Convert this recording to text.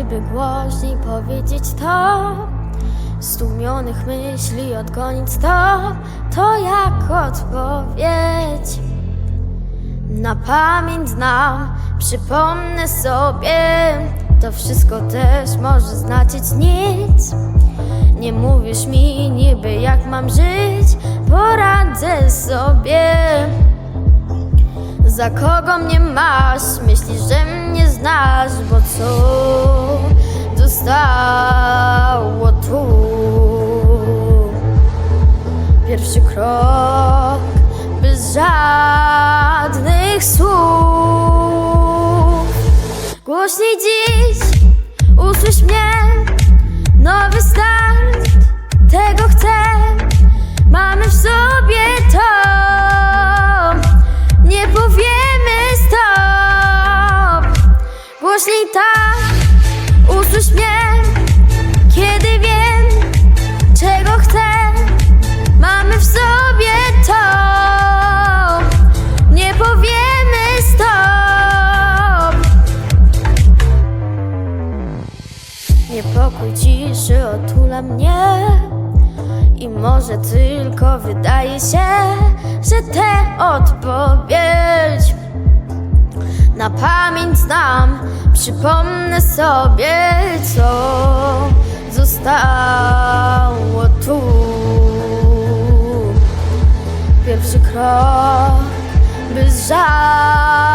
najgłośniej powiedzieć to Stłumionych myśli odgonić to To jak odpowiedź Na pamięć znam, przypomnę sobie To wszystko też może znaczyć nic. Nie mówisz mi niby jak mam żyć. Poradzę sobie za kogo mnie masz? Myślisz, że mnie znasz, bo co zostało tu? Pierwszy krok bez żadnych słów. Głośniej dziś usłysz mnie, Głośniej tak, usłysz mnie, kiedy wiem, czego chcę. Mamy w sobie to, nie powiemy stop. Niepokój ciszy otula mnie I może tylko wydaje się, że tę odpowiedź Na pamięć znam, przypomnę sobie co zostało tu. Pierwszy krok bez żadnych